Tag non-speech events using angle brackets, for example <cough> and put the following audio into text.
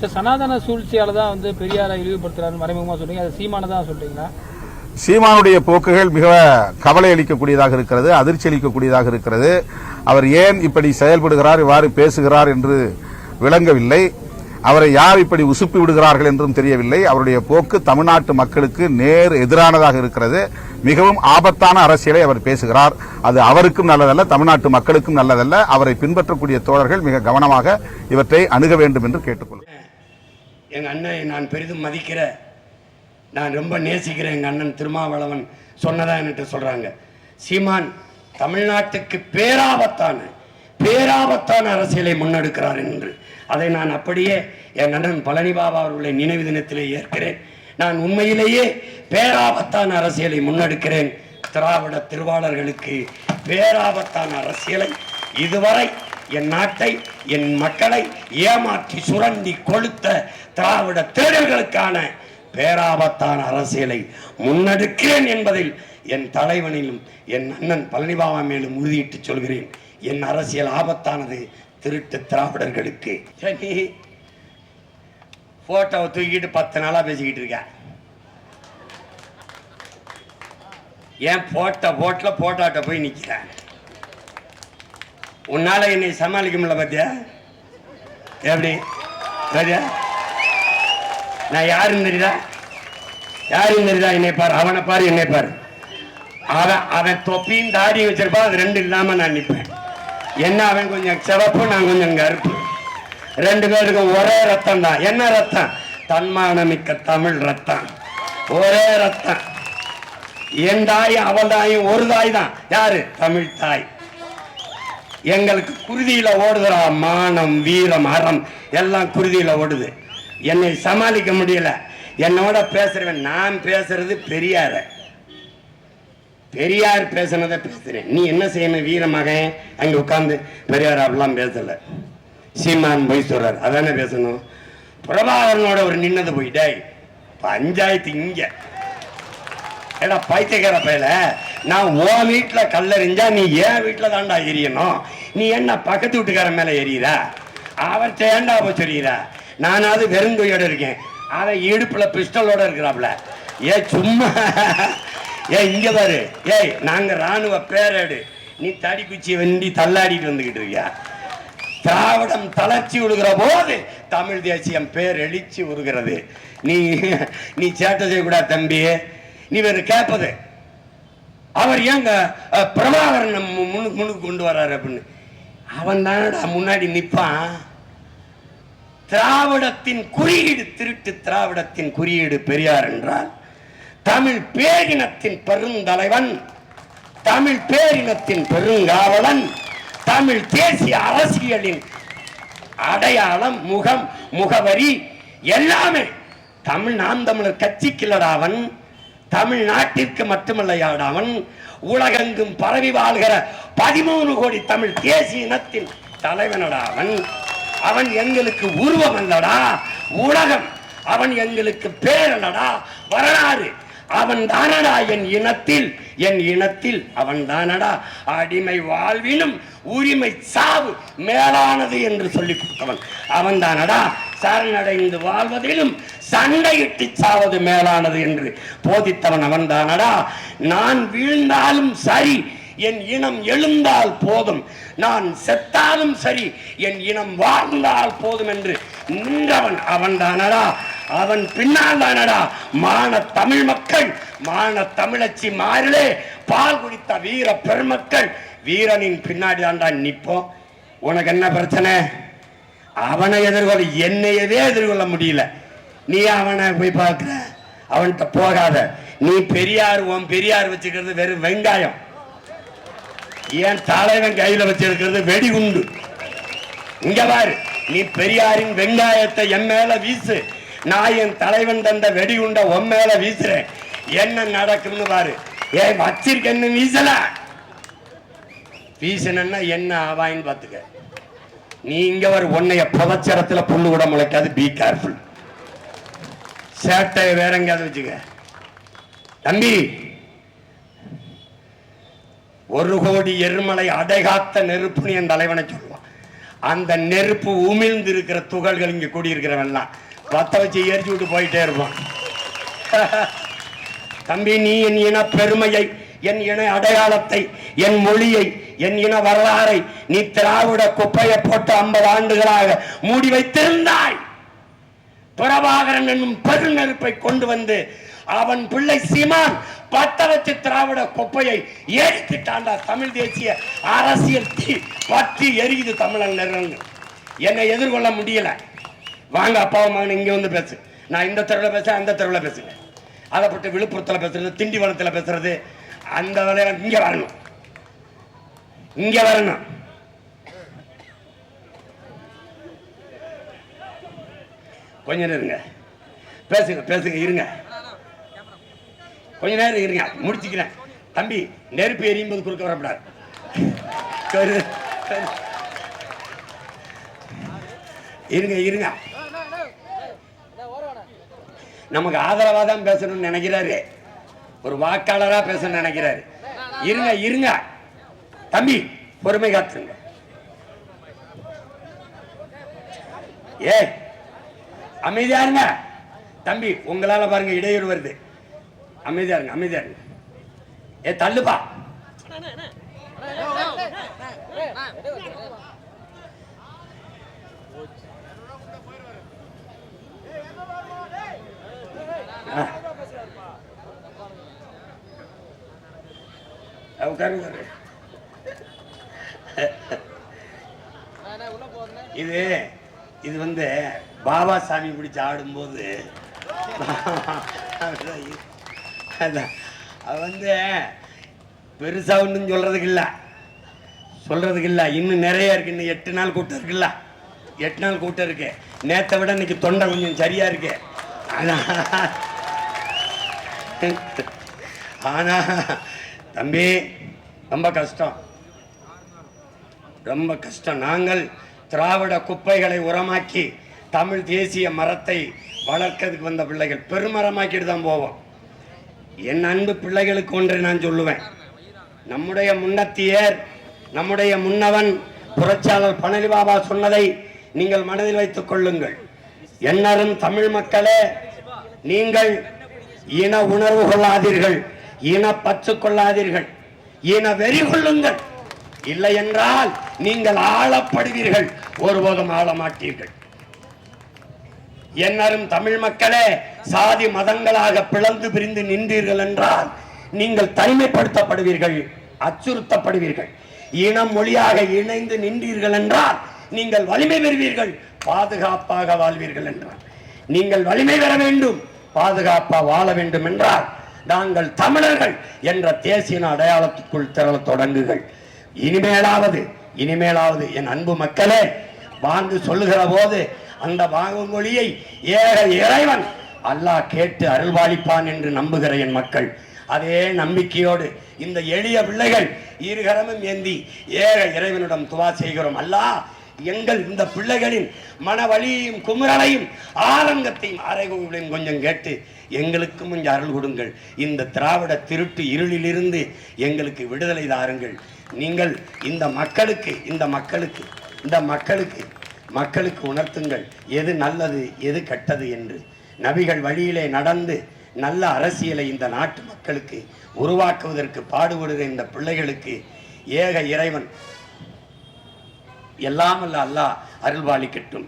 Sir சனாதன சூழ்ச்சியால தான் வந்து பெரியாரை இழிவுபடுத்துறாரு மறைமுகமாக சொல்றீங்க. அது சீமான தான் சொல்றீங்களா? சீமானுடைய போக்குகள் மிக கவலை அளிக்கக்கூடியதாக இருக்கிறது அதிர்ச்சி அளிக்கக்கூடியதாக இருக்கிறது. அவர் ஏன் இப்படி செயல்படுகிறார் இவ்வாறு பேசுகிறார் என்று விளங்கவில்லை. அவரை யார் இப்படி உசுப்பி விடுகிறார்கள் என்றும் தெரியவில்லை. அவருடைய போக்கு தமிழ்நாட்டு மக்களுக்கு நேர் எதிரானதாக இருக்கிறது. மிகவும் ஆபத்தான அரசியலை அவர் பேசுகிறார். அது அவருக்கும் நல்லதல்ல தமிழ்நாட்டு மக்களுக்கும் நல்லதல்ல. அவரை பின்பற்றக்கூடிய தோழர்கள் மிக கவனமாக இவற்றை அணுக வேண்டும் என்று கேட்டுக்கொள்கிறேன். எங்கள் அண்ணனை நான் பெரிதும் மதிக்கிற நான் ரொம்ப நேசிக்கிற எங்கள் அண்ணன் திருமாவளவன் சொன்னதா என்கிட்ட சொல்கிறாங்க சீமான் தமிழ்நாட்டுக்கு பேராபத்தான பேராபத்தான அரசியலை முன்னெடுக்கிறார் என்று. அதை நான் அப்படியே என் அண்ணன் பழனிபாபா அவர்களுடைய நினைவு தினத்திலே ஏற்கிறேன். நான் உண்மையிலேயே பேராபத்தான அரசியலை முன்னெடுக்கிறேன். திராவிட திருவாளர்களுக்கு பேராபத்தான அரசியலை இதுவரை என் நாட்டை என் மக்களை ஏமாற்றி சுரண்டி கொளுத்த திராவிட தேடல்களுக்கான பேராபத்தான அரசியலை முன்னெடுக்கிறேன் என்பதில் என் தலைவனிலும் என் அண்ணன் பழனிபாபா மேலும் உறுதியிட்டு சொல்கிறேன். என் அரசியல் ஆபத்தானது திருட்டு திராவிடர்களுக்கு. சரி போட்டோவை தூக்கிட்டு பத்து நாளாக பேசிக்கிட்டு இருக்க? ஏன் போட்ட போட்டில் போட்டாட்ட போய் நிற்கிறேன் உன்னால என்னை சமாளிக்க முடியல பாத்தியா? எப்படி? சரியா நான் யாருன்னு தெரியுதா? யாருன்னு தெரியுதா? என்னை பாரு அவனை பாரு என்னை பாரு. அவன் அவன் தொப்பியும் தாடியும் வச்சிருப்பான் அது ரெண்டு இல்லாம நான் நிற்பேன் என்ன அவன் கொஞ்சம் சிவப்பு நான் கொஞ்சம் கருப்பு. ரெண்டு பேருக்கும் ஒரே ரத்தம் தான் என்ன ரத்தம்? தன்மானமிக்க தமிழ் ரத்தம். ஒரே ரத்தம். என் தாய் அவள் தாயும் ஒரு தாய் தான். யாரு? தமிழ் தாய். எங்களுக்கு குருதியில ஓடுதுடா மானம் வீரம் அறம் எல்லாம் குருதியில ஓடுது. என்னை சமாளிக்க முடியல. என்னோட பேசுறவன் நான் பேசுறது பெரியார. பெரியார் பேசுனதை பேசுறேன். நீ என்ன செய்யணும் வீர மகன்? அங்க உட்கார்ந்து பெரியார் அப்படிலாம் பேசல. சீமான் போய் சொல்றார். அதானே பேசணும்? பிரபாகரனோட ஒரு நின்னது போய் பஞ்சாயத்து இங்க. ஏடா பைத்தியக்கார பயல. நான் உன் வீட்டுல கல்லறிஞ்சா நீ ஏன் வீட்டுல தாண்டா எரியணும். நீ என்ன பக்கத்து வீட்டுக்காரன் மேல எரியிற அவர் ஏன்டா போய் சொல்லிடுற நானாவது வெறுங்கையோட இருக்கேன். அதை இடுப்புல பிஸ்டலோட இருக்கிறாப்ல ஏ சும்மா. ஏ இங்க பாரு. ஏய் நாங்க ராணுவ பேரேடு. நீ தடி குச்சியை வெண்டி தள்ளாடிட்டு வந்துகிட்டு இருக்கியா? திராவிடம் தளர்ச்சி விடுகிற போது தமிழ் தேசியம் பேர் எழுச்சி உருகிறது. நீ நீ சேட்டை செய்யக்கூடாது தம்பி. நீ வேறு கேட்பது அவர் ஏங்க பிரபாகரன் முன்னுக்கு முன்னுக்கு கொண்டு வர்றாரு அப்படின்னு. அவன் தானடா முன்னாடி நிற்பான் திராவிடத்தின் குறியீடு திருட்டு திராவிடத்தின் குறியீடு பெரியார் என்றால் தமிழ் பேரினத்தின் பெருந்தலைவன் தமிழ் பேரினத்தின் பெருங்காவலன் தமிழ் தேசிய அரசியலின் அடையாளம் முகம் முகவரி எல்லாமே தமிழ் நாம் தமிழர் கட்சிக்கில்லடா அவன் தமிழ்நாட்டிற்கு மட்டுமல்லையாடா அவன் உலகெங்கும் பரவி வாழ்கிற பதிமூணு கோடி தமிழ் தேசிய இனத்தின் தலைவனடா அவன். அவன் எங்களுக்கு உருவம் அல்லடா உலகம். அவன் எங்களுக்கு பேரல்லடா வரலாறு. அவன் தானடா என் இனத்தில் என் இனத்தில் அவன் தானடா. அடிமை வாழ்வினும் உரிமை சாவு மேலானது என்று சொல்லி கொடுத்தவன். அவன் தானடா சரணடைந்து வாழ்வதிலும் சண்டையிட்டு சாவது மேலானது என்று போதித்தவன் அவன் தானடா நான் வீழ்ந்தாலும் சரி என் இனம் எழுந்தால் போதும். நான் செத்தாலும் சரி என் இனம் வாழ்ந்தால் போதும் என்று நின்றவன் அவன் தானடா அவன் பின்னால் தானடா. மான தமிழ் மக்கள் மான தமிழச்சி மாறிலே பால் குடித்த வீர பெருமக்கள் வீரனின் பின்னாடி தான்டா நிற்போம். உனக்கு என்ன பிரச்சனை? அவனை எதிர்கொள்ள என்னையவே எதிர்கொள்ள முடியல. நீ அவனை போய் பார்க்கிற. அவன்கிட்ட போகாத. நீ பெரியார் உன் பெரியார் வச்சுக்கிறது வெறும் வெங்காயம். ஏன் தலைவன் கையில வச்சிருக்கிறது வெடிகுண்டு. இங்க பாரு நீ பெரியாரின் வெங்காயத்தை என் மேல வீசு. நான் என் தலைவன் தந்த வெடிகுண்ட உன் மேல வீசுறேன். என்ன நடக்கும்னு பாரு. ஏன் வச்சிருக்கேன்னு வீசல? வீசணும்னா என்ன ஆவாயின்னு பாத்துக்க நீ இங்க ஒரு உன்னைய புதச்சரத்துல புல்லு கூட முளைக்காது. பி கேர்ஃபுல் சேட்டை வேற எங்கேயாவது வச்சுக்க. தம்பி ஒரு கோடி எருமலை அடைகாத்த நெருப்புன்னு என் தலைவனை சொல்லுவான். அந்த நெருப்பு உமிழ்ந்து இருக்கிற துகள்கள் இங்க கூடியிருக்கிறவெல்லாம். பத்த வச்சு எரிச்சு விட்டு போயிட்டே இருப்பான். <laughs> தம்பி நீ என் இன பெருமையை என் இன அடையாளத்தை என் மொழியை என் இன வரலாறை நீ திராவிட குப்பையை போட்டு ஐம்பது ஆண்டுகளாக மூடி வைத்திருந்தாய். பிரபாகரன் என்னும் பெருநெருப்பை கொண்டு வந்து அவன் பிள்ளை சீமான் பத்த வச்சு திராவிட குப்பையை எரித்துட்டாண்டா தமிழ் தேசிய அரசியல் தீ பற்றி எரியுது தமிழன் என்னை எதிர்கொள்ள முடியல. வாங்க அப்பாவும் மகன் இங்கே வந்து பேசு. நான் இந்த தெருவில் பேசுகிறேன் அந்த தெருவில் பேசுங்க. அதை பட்டு விழுப்புரத்தில் பேசுறது திண்டிவனத்தில் பேசுறது அந்த வேலையை இங்கே வரணும் இங்க வரணும். கொஞ்ச நேரம் இருங்க. பேசுங்க பேசுங்க இருங்க. கொஞ்ச நேரம் இருங்க. முடிச்சுக்கிறேன். தம்பி நெருப்பு எரியும் போது குறுக்க வரப்படாது இருங்க இருங்க. நமக்கு ஆதரவா தான் பேசணும்னு நினைக்கிறாரு. ஒரு வாக்காளரா பேசணும்னு நினைக்கிறாரு. இருங்க இருங்க. தம்பி பொறுமை காத்துங்க. ஏ அமைதியா இருங்க. தம்பி உங்களால பாருங்க இடையூறு வருது. அமைதியா இருங்க அமைதியா இருங்க. ஏ தள்ளுப்பா. உட்காருங்க. இது இது வந்து பாபா சாமி பிடிச்சி ஆடும்போது. அது வந்து பெருசா ஒன்றும் சொல்றதுக்கு இல்லை. சொல்றதுக்கு இல்லை. இன்னும் நிறைய இருக்கு. இன்னும் எட்டு நாள் கூட்டம் இருக்குல்ல. எட்டு நாள் கூட்டம் இருக்கு. நேற்றை விட இன்னைக்கு தொண்டை கொஞ்சம் சரியா இருக்கு. ஆனால் ஆனா தம்பி ரொம்ப கஷ்டம். ரொம்ப கஷ்டம். நாங்கள் திராவிட குப்பைகளை உரமாக்கி தமிழ் தேசிய மரத்தை வளர்க்கறதுக்கு வந்த பிள்ளைகள் பெருமரமாக்கிட்டு தான் போவோம். என் அன்பு பிள்ளைகளுக்கு ஒன்றை நான் சொல்லுவேன். நம்முடைய முன்னத்தியர் நம்முடைய முன்னவன் புரட்சியாளர் பழனி பாபா சொன்னதை நீங்கள் மனதில் வைத்துக் கொள்ளுங்கள். எண்ணரும் தமிழ் மக்களே நீங்கள் இன உணர்வு கொள்ளாதீர்கள் இன பற்று கொள்ளாதீர்கள் இன வெறி கொள்ளுங்கள். இல்லை என்றால் நீங்கள் ஆளப்படுவீர்கள். ஒருபோதும் ஆள மாட்டீர்கள் என்னரும் தமிழ் மக்களே சாதி மதங்களாக பிளந்து பிரிந்து நின்றீர்கள் என்றால் நீங்கள் தனிமைப்படுத்தப்படுவீர்கள் அச்சுறுத்தப்படுவீர்கள். இனம் மொழியாக இணைந்து நின்றீர்கள் என்றால் நீங்கள் வலிமை பெறுவீர்கள் பாதுகாப்பாக வாழ்வீர்கள் என்றார் நீங்கள் வலிமை பெற வேண்டும் பாதுகாப்பாக வாழ வேண்டும் என்றால் நாங்கள் தமிழர்கள் என்ற தேசிய அடையாளத்துக்குள் திரள தொடங்குகள் இனிமேலாவது இனிமேலாவது என் அன்பு மக்களே வாழ்ந்து சொல்லுகிற போது அந்த வாங்கு மொழியை ஏக இறைவன் அல்லாஹ் கேட்டு அருள்வாளிப்பான் என்று நம்புகிற என் மக்கள். அதே நம்பிக்கையோடு இந்த எளிய பிள்ளைகள் இருகரமும் ஏந்தி ஏக இறைவனிடம் துவா செய்கிறோம். அல்லாஹ் எங்கள் இந்த பிள்ளைகளின் மனவழியையும் குமுறலையும் ஆரங்கத்தையும் அறைகூவலையும் கொஞ்சம் கேட்டு எங்களுக்கும் கொஞ்சம் அருள் கொடுங்கள். இந்த திராவிட திருட்டு இருளிலிருந்து எங்களுக்கு விடுதலை தாருங்கள். நீங்கள் இந்த மக்களுக்கு இந்த மக்களுக்கு இந்த மக்களுக்கு மக்களுக்கு உணர்த்துங்கள். எது நல்லது எது கெட்டது என்று. நபிகள் வழியிலே நடந்து நல்ல அரசியலை இந்த நாட்டு மக்களுக்கு உருவாக்குவதற்கு பாடுபடுகிற இந்த பிள்ளைகளுக்கு ஏக இறைவன் எல்லாமல்ல அல்ல அல்லாஹ் அருள்பாலிக்கட்டும்